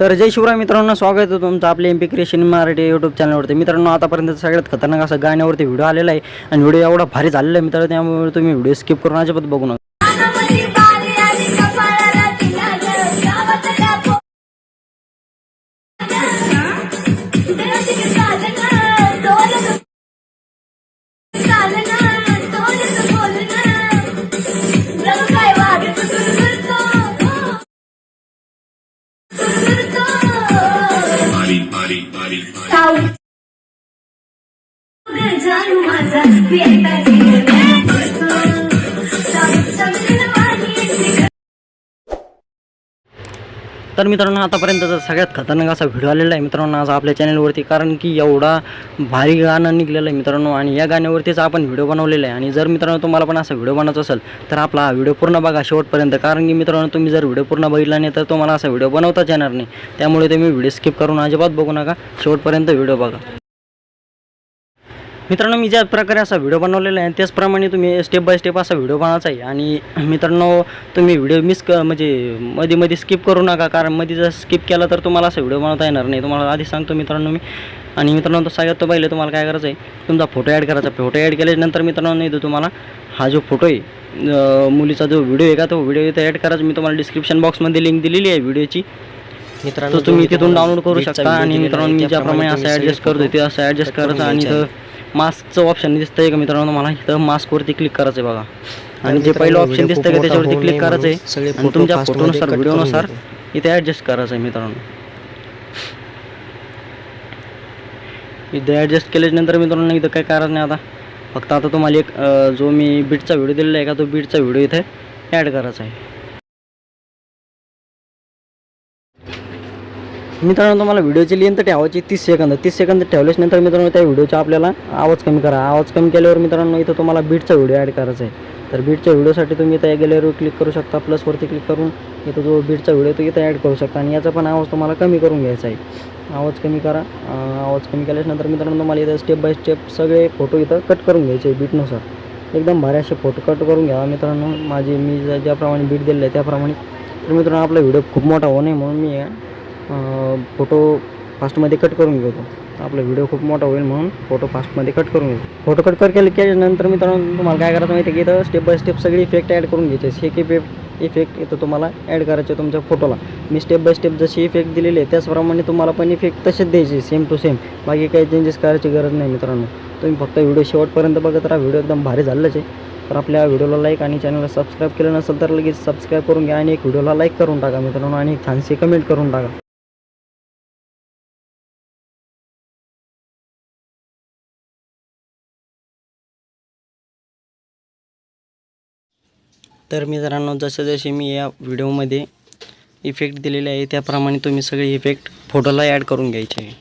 तर जय शिवराय मित्रांनो स्वागत आहे तुमचं आपले M P creation Marathi YouTube चॅनलवरती मित्रांनो आतापर्यंत सगळ्यात खतरनाक असं गाण्यावरती व्हिडिओ आलेला आहे. आणि व्हिडिओ एवढा भारी झालेला आहे मित्रांनो त्यामुळे तुम्ही व्हिडिओ स्किप करून अजिबात बघू नका. जानू माझा पेटा तर मित्रांनो आतापर्यंतचा सगळ्यात खतरनाक असा व्हिडिओ आलेला आहे मित्रांनो आज आपल्या चॅनलवरती कारण की एवढा भारी गाणं निघलेलं आहे मित्रांनो आणि या गाण्यावरतीच आपण व्हिडिओ बनवलेला आहे. आणि जर मित्रांनो तुम्हाला पण असा व्हिडिओ बनवायचा असेल तर आपला हा व्हिडिओ पूर्ण बघा शेवटपर्यंत कारण की मित्रांनो तुम्ही जर व्हिडिओ पूर्ण बघितला नाही तर तुम्हाला असा व्हिडिओ बनवताच येणार नाही. त्यामुळे तुम्ही व्हिडिओ स्किप करून अजिबात बघू नका. शेवटपर्यंत व्हिडिओ बघा. मित्रांनो मी ज्या प्रकारे असा व्हिडिओ बनवलेला आहे त्याचप्रमाणे तुम्ही स्टेप बाय स्टेप असा व्हिडिओ बनवायचा आहे. आणि मित्रांनो तुम्ही व्हिडिओ मिस क म्हणजे मध्ये मध्ये स्किप करू नका कारण मध्ये जर स्किप केला तर तुम्हाला असा व्हिडिओ बनवता येणार नाही. तुम्हाला आधी सांगतो मित्रांनो मी. आणि मित्रांनो तो सगळ्यात तो पहिले तुम्हाला काय करायचं आहे तुमचा फोटो ॲड करायचा. फोटो ॲड केल्यानंतर मित्रांनो इथं तुम्हाला हा जो फोटो आहे मुलीचा जो व्हिडिओ आहे का तो व्हिडिओ इथं ॲड करायचा. मी तुम्हाला डिस्क्रिप्शन बॉक्समध्ये लिंक दिलेली आहे व्हिडिओची मित्रांनो तो तुम्ही तिथून डाउनलोड करू शकता. आणि मित्रांनो मी ज्याप्रमाणे असं ॲडजस्ट करतो ते असं ॲडजस्ट करायचं आणि मास्कचं ऑप्शन दिसतंय का मित्रांनो मला इथं मास्कवरती क्लिक करायचं आहे बघा. आणि जे पहिलं ऑप्शन दिसतंय खूप का त्याच्यावरती क्लिक करायचं आहे आणि तुमच्या फोटोनुसार व्हिडिओनुसार. इथे ॲडजस्ट करायचं आहे मित्रांनो. इथे ॲडजस्ट केल्याच्यानंतर मित्रांनो इथं काय करायचं नाही आता. फक्त आता तुम्हाला एक जो मी बीटचा व्हिडिओ दिलेला आहे का तो बीटचा व्हिडिओ इथे ॲड करायचा आहे. मित्रांनो तुम्हाला व्हिडिओची लेंथ ठेवायची तीस सेकंद तीस सेकंद ठेवल्याच्यानंतर मित्रांनो त्या व्हिडिओचा आपल्याला आवाज कमी करा. आवाज कमी केल्यावर मित्रांनो इथं तुम्हाला बीटचा व्हिडिओ ॲड करायचा आहे. तर बीटच्या व्हिडिओसाठी तुम्ही त्या गॅलरीवर क्लिक करू शकता. प्लसवरती क्लिक करून इथं जो बीटचा व्हिडिओ तो इथं ॲड करू शकता. आणि याचा पण आवाज तुम्हाला कमी करून घ्यायचा आहे. आवाज कमी करा. आवाज कमी केल्याच्यानंतर मित्रांनो तुम्हाला इथं स्टेप बाय स्टेप सगळे फोटो इथं कट करून घ्यायचे बीटनुसार एकदम भारी असे फोटो कट करून घ्यावा मित्रांनो. माझे मी ज्याप्रमाणे बीट दिलेलं आहे त्याप्रमाणे. तर मित्रांनो आपला व्हिडिओ खूप मोठा होऊ नये म्हणून मी फोटो फास्टमध्ये कट करून घेतो. आपला व्हिडिओ खूप मोठा होईल म्हणून फोटो फास्टमध्ये कट करून घेतो. फोटो कट कर केले केल्यानंतर मित्रांनो तुम्हाला काय करायचं माहिती आहे की इथं स्टेप बाय स्टेप सगळे इफेक्ट ॲड करून घ्यायचे एक इफेक्ट इफेक्ट इथं तुम्हाला ॲड करायचे तुमच्या फोटोला मी स्टेप बाय स्टेप जशी इफेक्ट दिलेली आहे त्याचप्रमाणे तुम्हाला पण इफेक्ट तसेच द्यायचे सेम टू सेम बाकी काही चेंजेस करायची गरज नाही मित्रांनो. तुम्ही फक्त व्हिडिओ शेवटपर्यंत बघत राहा. व्हिडिओ एकदम भारी झालेलाच आहे. तर आपल्या व्हिडिओला लाईक आणि चॅनलला सबस्क्राईब केलं नसेल तर लगेच सबस्क्राईब करून घ्या आणि एक व्हिडिओला लाईक करून टाका मित्रांनो आणि एक छानशी कमेंट करून टाका. तर मित्रांनो जसे जसे मी या व्हिडिओमध्ये इफेक्ट दिलेले आहे त्याप्रमाणे तुम्ही सगळे इफेक्ट फोटोला ॲड करून घ्यायचे आहे.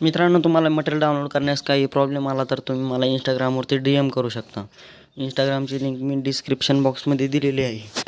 मित्रांनो तुम्हाला मटेरियल डाउनलोड करण्यास काही प्रॉब्लेम आला तर तुम्ही मला इंस्टाग्रामवरती डी एम करू शकता. इंस्टाग्रामची लिंक मी डिस्क्रिप्शन बॉक्समध्ये दिलेली आहे.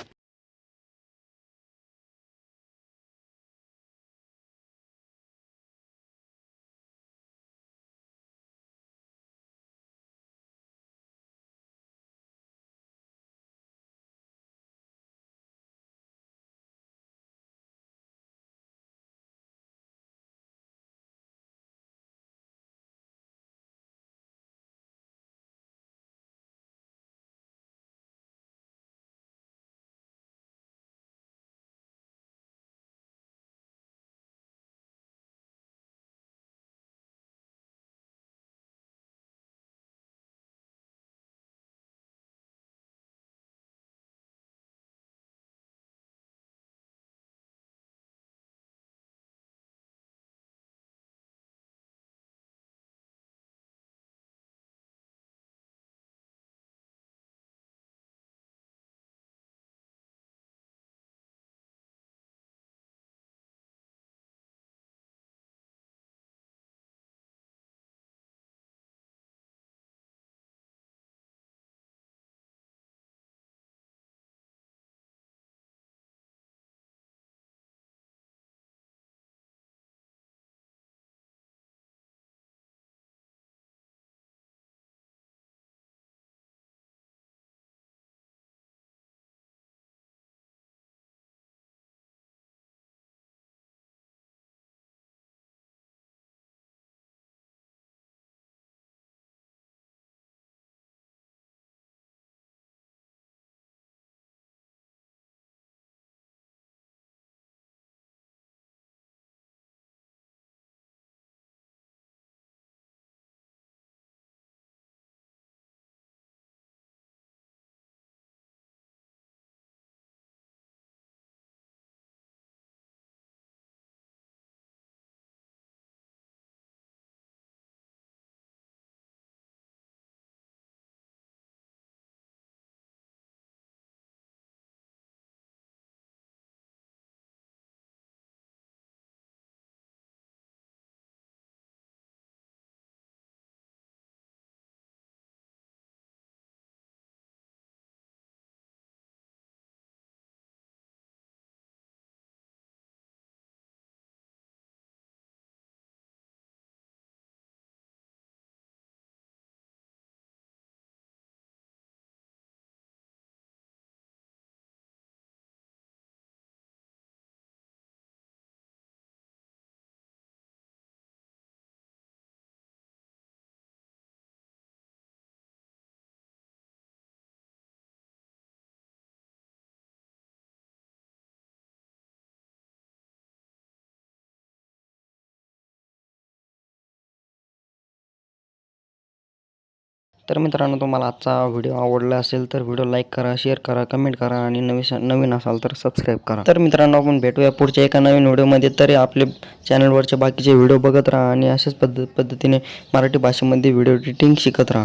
तर मित्रांनो तुम्हाला आजचा व्हिडिओ आवडला असेल तर व्हिडिओ लाईक करा शेअर करा कमेंट करा आणि नवीन नवीन असाल तर सबस्क्राईब करा. तर मित्रांनो आपण भेटूया पुढच्या एका नवीन व्हिडिओमध्ये. तरी आपले चॅनलवरचे बाकीचे व्हिडिओ बघत राहा आणि अशाच पद्ध पद्धतीने मराठी भाषेमध्ये व्हिडिओ एडिटिंग शिकत राहा.